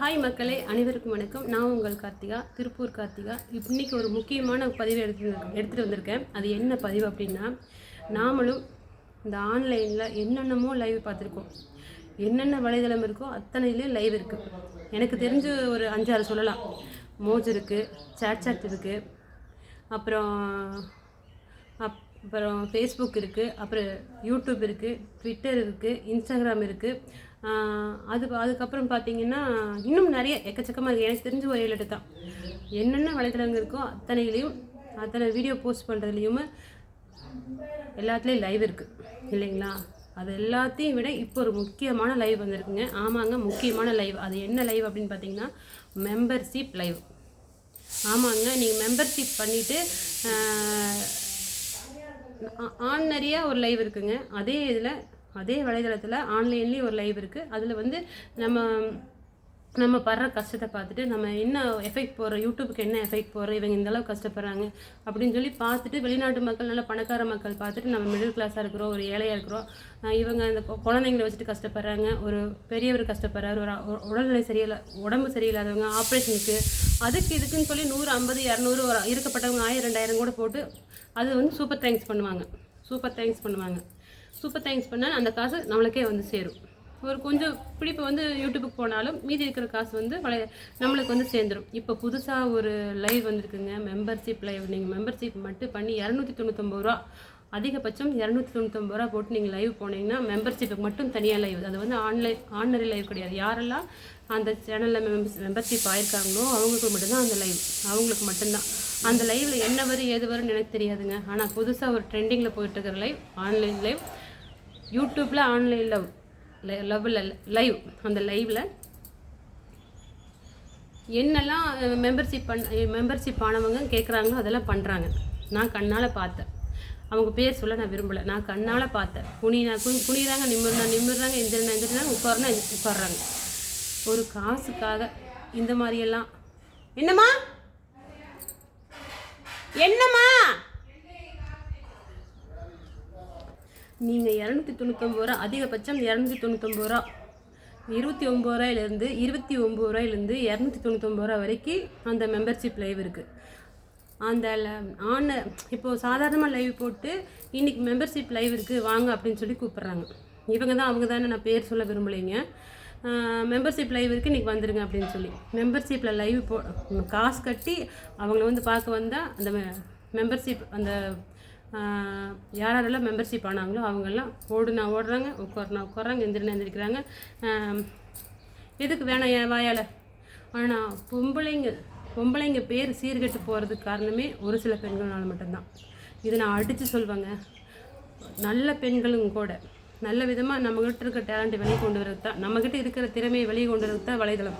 Hi மக்களே அனைவருக்கும் வணக்கம். நான் உங்கள் கார்த்திகா திருப்பூர் கார்த்திகா. இன்னைக்கு ஒரு முக்கியமான பதிவு எடுத்து எடுத்துகிட்டு வந்திருக்கேன். அது என்ன பதிவு அப்படின்னா நாமளும் இந்த ஆன்லைனில் என்னென்னமோ லைவ் பார்த்துருக்கோம். என்னென்ன வலைதளம் இருக்கோ அத்தனையிலையும் லைவ் இருக்குது எனக்கு தெரிஞ்ச ஒரு அஞ்சாறு சொல்லலாம். மோஜ் இருக்குது சேட் சாட் இருக்குது அப்புறம் அப்- அப்புறம் ஃபேஸ்புக் இருக்குது அப்புறம் யூடியூப் இருக்குது ட்விட்டர் இருக்குது இன்ஸ்டாகிராம் இருக்குது அது அதுக்கப்புறம் பார்த்தீங்கன்னா இன்னும் நிறைய எக்கச்சக்கமாக இருக்குது எனக்கு தெரிஞ்ச ஒரு ஏழு தான். என்னென்ன வலைத்தளங்கள் இருக்கோ அத்தனையிலையும் அத்தனை வீடியோ போஸ்ட் பண்ணுறதுலையுமே எல்லாத்துலேயும் லைவ் இருக்குது இல்லைங்களா? அது எல்லாத்தையும் விட இப்போ ஒரு முக்கியமான லைவ் வந்திருக்குங்க. ஆமாங்க முக்கியமான லைவ் அது என்ன லைவ் அப்படின்னு பார்த்தீங்கன்னா மெம்பர்ஷிப் லைவ் ஆமாங்க நீங்கள் மெம்பர்ஷிப் பண்ணிவிட்டு ஆன்லரியாக ஒரு லைவ் இருக்குங்க. அதே இதில் அதே வலைதளத்தில் ஆன்லைன்லேயும் ஒரு லைவ் இருக்குது அதில் வந்து நம்ம நம்ம படுற கஷ்டத்தை பார்த்துட்டு நம்ம என்ன எஃபெக்ட் போடுறோம் யூடியூப்புக்கு என்ன எஃபெக்ட் போடுறோம் இவங்க இந்த அளவுக்கு கஷ்டப்படுறாங்க அப்படின்னு சொல்லி பார்த்துட்டு வெளிநாட்டு மக்கள் நல்ல பணக்கார மக்கள் பார்த்துட்டு நம்ம மிடில் கிளாஸாக இருக்கிறோம் ஒரு ஏழையாக இருக்கிறோம். இவங்க அந்த குழந்தைங்களை வச்சுட்டு கஷ்டப்படுறாங்க. ஒரு பெரியவர் கஷ்டப்படுறாரு. ஒரு உடல்நிலை சரியில்லை உடம்பு சரியில்லாதவங்க ஆப்ரேஷனுக்கு அதுக்கு இதுக்குன்னு சொல்லி நூறு ஐம்பது இரநூறு ஒரு இருக்கப்பட்டவங்க ஆயிரம் ரெண்டாயிரம் கூட போட்டு அது வந்து சூப்பர் தேங்க்ஸ் பண்ணுவாங்க. சூப்பர் தேங்க்ஸ் பண்ணுவாங்க. சூப்பர் தேங்க்ஸ் பண்ணால் அந்த காசு நம்மளுக்கே வந்து சேரும். ஒரு கொஞ்சம் பிடிப்பு வந்து யூடியூபுக்கு போனாலும் மீதி இருக்கிற காசு வந்து வளைய நம்மளுக்கு வந்து சேர்ந்துடும் இப்போ புதுசாக ஒரு லைவ் வந்திருக்குங்க. மெம்பர்ஷிப் லைவ் நீங்கள் மெம்பர்ஷிப் மட்டும் பண்ணி இரநூத்தி தொண்ணூத்தொம்பது ரூபா அதிகபட்சம் இரநூத்தி தொண்ணூத்தொம்பது ரூபா போட்டு நீங்கள் லைவ் போனீங்கன்னா மெம்பர்ஷிப்புக்கு மட்டும் தனியாக லைவ் அது வந்து ஆன்லைன் ஆர்டினரி லைவ் கிடையாது. யாரெல்லாம் அந்த சேனலில் மெம்பர்ஸ் மெம்பர்ஷிப் ஆயிருக்காங்களோ அவங்களுக்கு மட்டும்தான் அந்த லைவ் அவங்களுக்கு மட்டும்தான். அந்த லைவில் என்ன வரும் ஏது வரும்னு எனக்கு தெரியாதுங்க. ஆனால் புதுசாக ஒரு ட்ரெண்டிங்கில் போயிட்டு இருக்கிற லைவ் ஆன்லைன் லைவ் யூடியூப்பில் ஆன்லைன் லைவ் லவ்வில் லைவ் அந்த லைவில் என்னெல்லாம் மெம்பர்ஷிப் பண் மெம்பர்ஷிப் ஆனவங்க கேட்குறாங்களோ அதெல்லாம் பண்ணுறாங்க நான் கண்ணால் பார்த்தேன். அவங்க பேர் சொல்ல நான் விரும்பலை. நான் கண்ணால் பார்த்தேன். குனினா குனி குனிறாங்க நிமிர்னா நிமிடுறாங்க எந்திரனா எந்திரனா உட்காருனா உட்கார்றாங்க. ஒரு காசுக்காக இந்த மாதிரியெல்லாம். என்னம்மா? என்னம்மா? நீங்கள் இரநூத்தி தொண்ணூத்தொம்பது ரூபா அதிகபட்சம் இரநூத்தி தொண்ணூத்தொம்பது ரூபா. இருபத்தி ஒம்பது ரூபாயிலேருந்து இருபத்தி ஒம்பது ரூபாயிலேருந்து இரநூத்தி தொண்ணூத்தொம்பது ரூபா வரைக்கும் அந்த மெம்பர்ஷிப் லைவ் இருக்குது அந்த ஆன இப்போது சாதாரணமாக லைவ் போட்டு இன்றைக்கி மெம்பர்ஷிப் லைவ் இருக்குது வாங்க அப்படின்னு சொல்லி கூப்பிட்றாங்க. இவங்க தான் அவங்க தானே நான் பேர் சொல்ல விரும்பலைங்க. மெம்பர்ஷிப் லைவ் இருக்குது இன்றைக்கி வந்துடுங்க அப்படின்னு சொல்லி. மெம்பர்ஷிப்பில் லைவ் போ காசு கட்டி அவங்கள வந்து பார்க்க வந்தால் அந்த மெம்பர்ஷிப் அந்த யாரெல்லாம் மெம்பர்ஷிப் ஆனாங்களோ அவங்கெல்லாம் ஓடுனா ஓடுறாங்க உட்காருனா உட்காராங்க எந்திரினா எந்திரிக்கிறாங்க. எதுக்கு வேணாம் என் வாயால்? ஆனால் பொம்பளைங்க பொம்பளைங்க பேர் சீர்கெட்டு போகிறதுக்கு காரணமே ஒரு சில பெண்கள்னால மட்டும்தான். இதை நான் அடித்து சொல்வேங்க. நல்ல பெண்களும் கூட நல்ல விதமாக நம்மகிட்ட இருக்க டேலண்ட்டை வெளியே கொண்டு வரது தான் நம்மக்கிட்ட இருக்கிற திறமையை வெளியே கொண்டு வரது தான் வலைதளம்.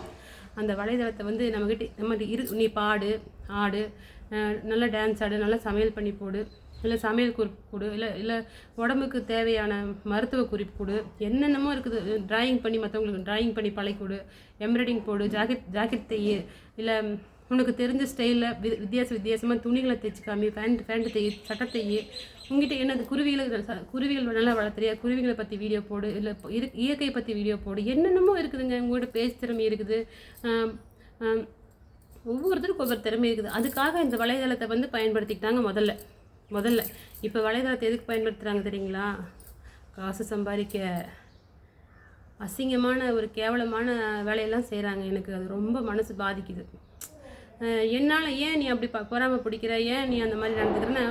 அந்த வலைதளத்தை வந்து நம்மக்கிட்ட நம்ம இரு நீ பாடு ஆடு நல்லா டான்ஸ் ஆடு நல்லா சமையல் பண்ணி போடு இல்லை சமையல் குறிப்பு கொடு இல்லை இல்லை உடம்புக்கு தேவையான மருத்துவ குறிப்பு கொடு என்னென்னமோ இருக்குது. டிராயிங் பண்ணி மற்றவங்களுக்கு டிராயிங் பண்ணி பழகி கொடு எம்ப்ராய்டிங் போடு ஜாக்கெட் ஜாக்கெட் தையு இல்லை உனக்கு தெரிஞ்ச ஸ்டைலில் வி வித்தியாச வித்தியாசமாக துணிகளை தைச்சு காமி பேண்ட் பேண்ட் தைய சட்டை தைய. உங்ககிட்ட என்னது குருவிகளை குருவிகள் நல்லா வளர்த்துறியா? குருவிகளை பற்றி வீடியோ போடு இல்லை இரு இயற்கை பற்றி வீடியோ போடு. என்னென்னமோ இருக்குதுங்க. உங்கள்கிட்ட பேச்சு திறமை இருக்குது. ஒவ்வொருத்தருக்கும் ஒவ்வொரு திறமை இருக்குது. அதுக்காக இந்த வலைதளத்தை வந்து பயன்படுத்திக்கிட்டாங்க முதல்ல. முதல்ல இப்போ வலைதளத்தை எதுக்கு பயன்படுத்துகிறாங்க தெரியுங்களா? காசு சம்பாதிக்க அசிங்கமான ஒரு கேவலமான வேலையெல்லாம் செய்கிறாங்க எனக்கு அது ரொம்ப மனசு பாதிக்குது. என்னால் ஏன் நீ அப்படி ப பொறாம பிடிக்கிற? ஏன் நீ அந்த மாதிரி நடந்துக்கிறேன்னு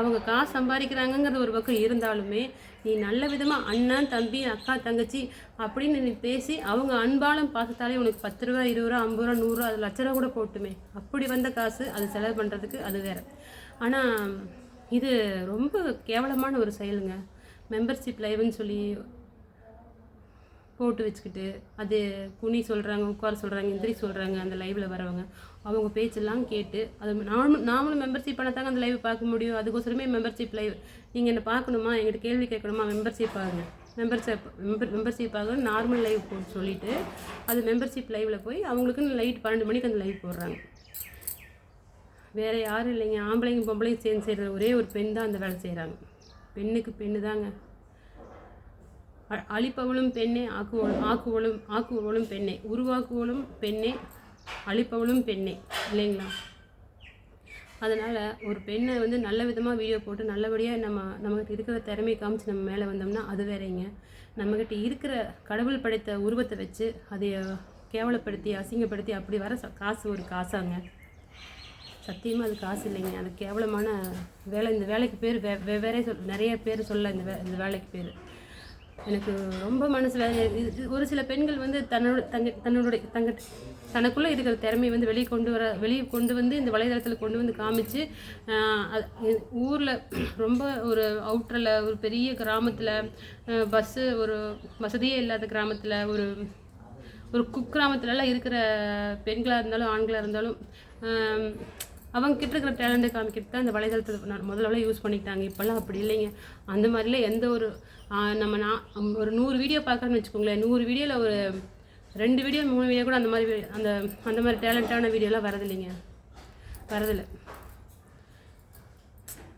அவங்க காசு சம்பாதிக்கிறாங்கங்கிறது ஒரு பக்கம் இருந்தாலுமே நீ நல்ல விதமாக அண்ணன் தம்பி அக்கா தங்கச்சி அப்படின்னு நீ பேசி அவங்க அன்பாலும் பார்த்தாலே உனக்கு பத்து ரூபா இருபது ரூபா ஐம்பது ரூபா நூறுரூவா அது லட்ச ரூபா கூட போட்டுமே. அப்படி வந்த காசு அது செலவு பண்ணுறதுக்கு அது வேறு. ஆனால் இது ரொம்ப கேவலமான ஒரு செயலுங்க. மெம்பர்ஷிப் லைவ்னு சொல்லி போட்டு வச்சுக்கிட்டு அது குனி சொல்கிறாங்க உட்கார சொல்கிறாங்க எந்திரி சொல்கிறாங்க அந்த லைவில் வரவங்க. அவங்க பேச்செல்லாம் கேட்டு அது நானும் நாமளும் மெம்பர்ஷிப் பண்ணத்தாங்க அந்த லைவ் பார்க்க முடியும். அதுக்கோசரமே மெம்பர்ஷிப் லைவ் நீங்கள் என்ன பார்க்கணுமா? எங்கிட்ட கேள்வி கேட்கணுமா? மெம்பர்ஷிப் ஆகுங்க. மெம்பர்ஷிப் மெம்பர் மெம்பர்ஷிப் ஆக நார்மல் லைவ் போட்டு சொல்லிவிட்டு அது மெம்பர்ஷிப் லைவில் போய் அவங்களுக்குன்னு லைட் பன்னெண்டு மணிக்கு அந்த லைவ் போடுறாங்க. வேறு யாரும் இல்லைங்க. ஆம்பளைங்க பொம்பளைங்க சேர்ந்து செய்கிற ஒரே ஒரு பெண் தான் அந்த வேலை செய்கிறாங்க பெண்ணுக்கு பெண்ணு தாங்க. அ- அழிப்பவளும் பெண்ணே ஆக்குவளும் ஆக்குவளும் ஆக்குவளும் பெண்ணே. உருவாக்குவளும் பெண்ணே அழிப்பவளும் பெண்ணே. இல்லைங்களா? அதனால் ஒரு பெண்ணை வந்து நல்ல விதமாக வீடியோ போட்டு நல்லபடியாக நம்ம நம்மகிட்ட இருக்கிற திறமையை காமிச்சு நம்ம மேலே வந்தோம்னா அது வேறேங்க. நம்மக்கிட்ட இருக்கிற கடவுள் படைத்த உருவத்தை வச்சு அதை கேவலப்படுத்தி அசிங்கப்படுத்தி அப்படி வர காசு ஒரு காசாங்க. சத்தியமாக அது காசு இல்லைங்க. அது கேவலமான வேலை. இந்த வேலைக்கு பேர் வே வெவ்வேறே சொல் நிறைய பேர் சொல்ல இந்த வே இந்த வேலைக்கு பேர். எனக்கு ரொம்ப மனசு வேலை இது ஒரு சில பெண்கள் வந்து தன்னோட தங்க தன்னுடைய தங்க தனக்குள்ளே இருக்கிற திறமையை வந்து வெளியே கொண்டு வர வெளியே கொண்டு வந்து இந்த வலைதளத்தில் கொண்டு வந்து காமிச்சு ஊரில் ரொம்ப ஒரு அவுட்டரில் ஒரு பெரிய கிராமத்தில் பஸ்ஸு ஒரு வசதியே இல்லாத கிராமத்தில் ஒரு ஒரு குக்கிராமத்துலலாம் இருக்கிற பெண்களாக இருந்தாலும் ஆண்களாக இருந்தாலும் அவங்க கிட்ட இருக்கிற டேலண்ட்டை காமிக்கிறது தான் இந்த வலைதளத்தில் நான் முதல்ல யூஸ் பண்ணிக்கிட்டாங்க. இப்போல்லாம் அப்படி இல்லைங்க. அந்த மாதிரிலாம் எந்த ஒரு நம்ம நான் ஒரு நூறு வீடியோ பார்க்கறேன்னு வச்சுக்கோங்களேன். நூறு வீடியோவில் ஒரு ரெண்டு வீடியோ மூணு வீடியோ கூட அந்த மாதிரி அந்த அந்த மாதிரி டேலண்ட்டான வீடியோலாம் வரதில்லைங்க. வரதில்லை.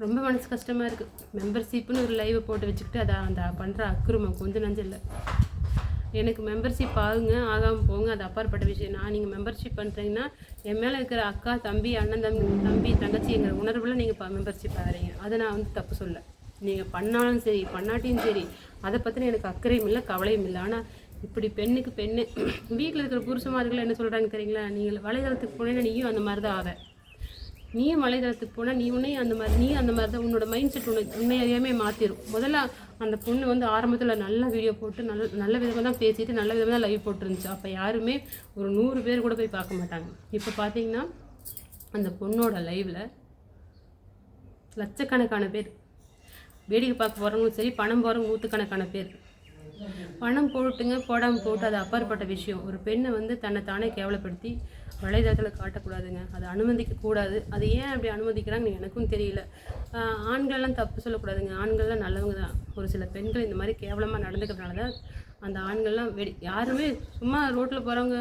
ரொம்ப மனசு கஷ்டமாக இருக்குது மெம்பர்ஷிப்புன்னு ஒரு லைவை போட்டு வச்சுக்கிட்டு அதை அந்த பண்ணுற அக்குருமம் கொஞ்சம் நஞ்சம் இல்லை. எனக்கு மெம்பர்ஷிப் ஆகுங்க ஆகாமல் போங்க அது அப்பாற்பட்ட விஷயம். நான் நீங்கள் மெம்பர்ஷிப் பண்ணுறீங்கன்னா என் மேலே இருக்கிற அக்கா தம்பி அண்ணன் தம்பி தம்பி தங்கச்சிங்கிற உணர்வில் நீங்கள் மெம்பர்ஷிப் ஆகிறீங்க. அதை நான் வந்து தப்பு சொல்ல. நீங்கள் பண்ணாலும் சரி பண்ணாட்டியும் சரி அதை பற்றின எனக்கு அக்கறையும் இல்லை கவலையும் இல்லை. ஆனால் இப்படி பெண்ணுக்கு பெண்ணு வீட்டில் இருக்கிற புருஷமார்கள் என்ன சொல்கிறாங்க தெரியுங்களா? நீங்கள் வலைதளத்துக்கு போனீங்கன்னா நீயும் அந்த மாதிரி தான் ஆவேன் நீயும் வலைதளத்துக்கு போனால் நீ உன்னையும் அந்த மாதிரி நீ அந்த மாதிரி தான் உன்னோட மைண்ட் செட் உன்னை உன்னை அறியாமே மாற்றிடும் முதல்ல அந்த பொண்ணு வந்து ஆரம்பத்தில் நல்ல வீடியோ போட்டு நல்ல நல்ல விதமாக தான் பேசிட்டு நல்ல விதமாக தான் லைவ் போட்டுருந்துச்சு. அப்போ யாருமே ஒரு நூறு பேர் கூட போய் பார்க்க மாட்டாங்க. இப்போ பார்த்தீங்கன்னா அந்த பொண்ணோட லைவில் லட்சக்கணக்கான பேர். வேடிக்கை பார்க்க போகிறவங்களும் சரி பணம் போகிறவங்க நூற்றுக்கணக்கான பேர். பணம் போட்டுங்க போடாமல் போட்டு அது அப்பாற்பட்ட விஷயம். ஒரு பெண்ணை வந்து தன்னை தானே கேவலப்படுத்தி வலைதளத்தில் காட்டக்கூடாதுங்க. அதை அனுமதிக்கக்கூடாது. அது ஏன் அப்படி அனுமதிக்கிறாங்கன்னு எனக்கும் தெரியல. ஆண்கள்லாம் தப்பு சொல்லக்கூடாதுங்க. ஆண்கள்லாம் நல்லவங்க தான் ஒரு சில பெண்கள் இந்த மாதிரி கேவலமாக நடந்துக்கிறதுனால தான் அந்த ஆண்கள்லாம் வெடி யாருமே சும்மா ரோட்டில் போகிறவங்க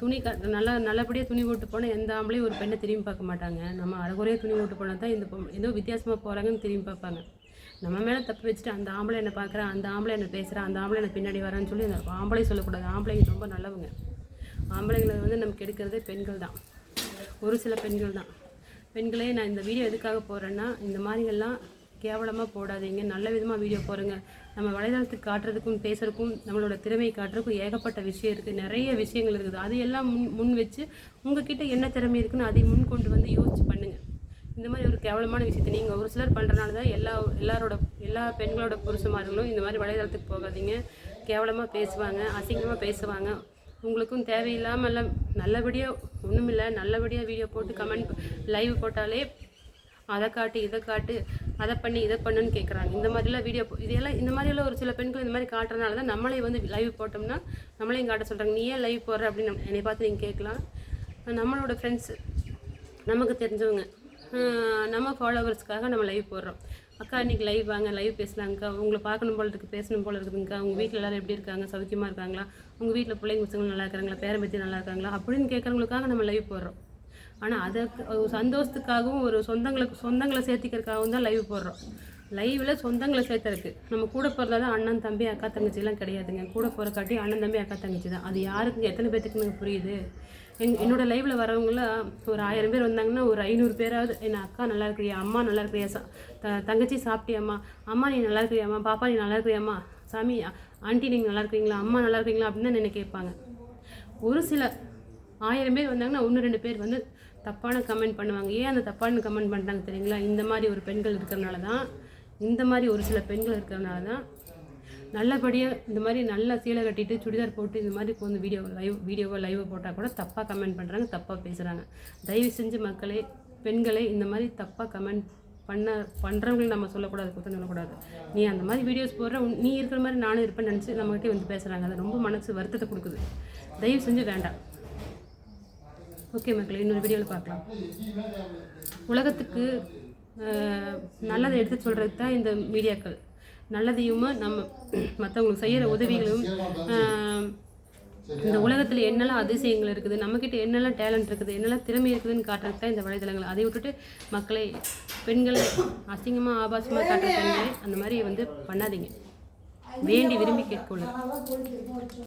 துணி க நல்லா நல்லபடியாக துணி போட்டு போனால் எந்த ஆம்பளையும் ஒரு பெண்ணை திரும்பி பார்க்க மாட்டாங்க. நம்ம அறகுறையாக துணி போட்டு போனால் தான் இந்த பொ- ஏதோ வித்தியாசமாக போகிறாங்கன்னு திரும்பி பார்ப்பாங்க. நம்ம மேலே தப்பு வச்சுட்டு அந்த ஆம்பளை என்ன பார்க்குறேன் அந்த ஆம்பளை என்ன பேசுகிறேன் அந்த ஆம்பளை என்ன பின்னாடி வரேன்னு சொல்லி அந்த ஆம்பளை சொல்லக்கூடாது. ஆம்பளைங்க ரொம்ப நல்லவங்க. ஆம்பளைங்களை வந்து நமக்கு எடுக்கிறதே பெண்கள் தான். ஒரு சில பெண்கள் தான். பெண்களே நான் இந்த வீடியோ எதுக்காக போகிறேன்னா இந்த மாதிரிகள்லாம் கேவலமாக போடாதீங்க. நல்ல விதமாக வீடியோ போகிறேங்க நம்ம வலைதளத்துக்கு காட்டுறதுக்கும் பேசுறதுக்கும் நம்மளோட திறமையை காட்டுறதுக்கும் ஏகப்பட்ட விஷயம் இருக்குது நிறைய விஷயங்கள் இருக்குது. அது எல்லாம் முன் முன் வச்சு உங்ககிட்ட என்ன திறமை இருக்குன்னு அதை முன் கொண்டு வந்து யோசிச்சு பண்ணி இந்த மாதிரி ஒரு கேவலமான விஷயத்தை நீங்கள் ஒரு சிலர் பண்ணுறனால தான் எல்லா எல்லாரோட எல்லா பெண்களோட புருஷமார்களும் இந்த மாதிரி வலைதளத்துக்கு போகாதீங்க. கேவலமாக பேசுவாங்க அசிங்கமாக பேசுவாங்க. உங்களுக்கும் தேவையில்லாமல் எல்லாம் நல்லபடியாக ஒன்றுமில்லை நல்லபடியாக வீடியோ போட்டு கமெண்ட் லைவ் போட்டாலே அதை காட்டு இதை காட்டு அதை பண்ணி இதை பண்ணுன்னு கேட்குறாங்க இந்த மாதிரிலாம் வீடியோ இதெல்லாம் இந்த மாதிரிலாம் ஒரு சில பெண்கள் இந்த மாதிரி காட்டுறதுனால தான் நம்மளே வந்து லைவ் போட்டோம்னா நம்மளையும் காட்ட சொல்கிறாங்க நீ ஏன் லைவ் போடுற? அப்படின்னு என்னை பார்த்து நீங்கள் கேட்கலாம். நம்மளோட ஃப்ரெண்ட்ஸ் நமக்கு தெரிஞ்சவங்க. நம்ம ஃபாலோவர்ஸ்க்காக நம்ம லைவ் போடுறோம். அக்கா இன்றைக்கி லைவ் வாங்க லைவ் பேசலாங்க்கா உங்களை பார்க்கணும் போல இருக்குது பேசணும் போல இருக்குதுங்கக்கா. உங்கள் வீட்டில் எல்லோரும் எப்படி இருக்காங்க? சௌக்கியமாக இருக்காங்களா? உங்கள் வீட்டில் பிள்ளைங்க பசங்க நல்லா இருக்காங்களா? பேரம்பத்தி நல்லா இருக்காங்களா? அப்படின்னு கேட்குறவங்களுக்காக நம்ம லைவ் போடுறோம். ஆனால் அதற்கு ஒரு சந்தோஷத்துக்காகவும் ஒரு சொந்தங்களுக்கு சொந்தங்களை சேர்த்திக்கிறதுக்காகவும் தான் லைவ் போடுறோம். லைவில் சொந்தங்களை சேர்த்துருக்கு நம்ம கூட பிறந்தாலும் அண்ணன் தம்பி அக்கா தங்கச்சிலாம் கிடையாதுங்க. கூட போகிற காட்டி அண்ணன் தம்பி அக்கா தங்கச்சி தான். அது யாருக்கு எத்தனை பேர்த்துக்கு எனக்கு புரியுது? என் என்னோடய லைவில் வரவங்களாம் ஒரு ஆயிரம் பேர் வந்தாங்கன்னா ஒரு ஐநூறு பேராவது என்ன அக்கா நல்லா இருக்கிறியா? அம்மா நல்லா இருக்கிறியா? சா த தங்கச்சி சாப்பிட்டியாம்மா? அம்மா நீ நல்லா இருக்கிறியாம்மா? பாப்பா நீ நல்லா இருக்கிறியாம்மா? சாமி ஆண்டி நீங்கள் நல்லா இருக்கிறீங்களா? அம்மா நல்லா இருக்கிறீங்களா? அப்படின்னு தான் என்னை கேட்பாங்க. ஒரு சில ஆயிரம் பேர் வந்தாங்கன்னா ஒன்று ரெண்டு பேர் வந்து தப்பான கமெண்ட் பண்ணுவாங்க. ஏன் அந்த தப்பான கமெண்ட் பண்ணுறாங்க தெரியுங்களா? இந்த மாதிரி ஒரு பெண்கள் இருக்கிறனால தான் இந்த மாதிரி ஒரு சில பெண்கள் இருக்கிறனால தான் நல்லபடியாக இந்த மாதிரி நல்லா சீலை கட்டிட்டு சுடிதார் போட்டு இந்த மாதிரி வந்து வீடியோ லைவ் வீடியோவோ லைவோ போட்டால் கூட தப்பாக கமெண்ட் பண்ணுறாங்க தப்பாக பேசுகிறாங்க தயவு செஞ்சு மக்களே பெண்களை இந்த மாதிரி தப்பாக கமெண்ட் பண்ண பண்ணுறவங்களுக்கு நம்ம சொல்லக்கூடாது குற்றம் சொல்லக்கூடாது. நீ அந்த மாதிரி வீடியோஸ் போடுற உன்- நீ இருக்கிற மாதிரி நானும் இருப்பேன்னு நினச்சி நம்மகிட்டே வந்து பேசுகிறாங்க அது ரொம்ப மனசு வருத்தத்தை கொடுக்குது. தயவு செஞ்சு வேண்டாம். ஓகே மக்களே இன்னொரு வீடியோவில் பார்க்கலாம். உலகத்துக்கு நல்லதை எடுத்து சொல்கிறது தான் இந்த மீடியாக்கள். நல்லதையும் நம்ம மற்றவங்களுக்கு செய்கிற உதவிகளும் இந்த உலகத்தில் என்னெல்லாம் அதிசயங்கள் இருக்குது நம்மக்கிட்ட என்னெல்லாம் டேலண்ட் இருக்குது என்னெல்லாம் திறமை இருக்குதுன்னு காட்டுறது தான் இந்த வலைதளங்கள். அதை விட்டுட்டு மக்களை பெண்களை அசிங்கமாக ஆபாசமாக காட்டுற பெண்களை அந்த மாதிரி வந்து பண்ணாதீங்க. வேண்டி விரும்பி கேட்கொள்ளும்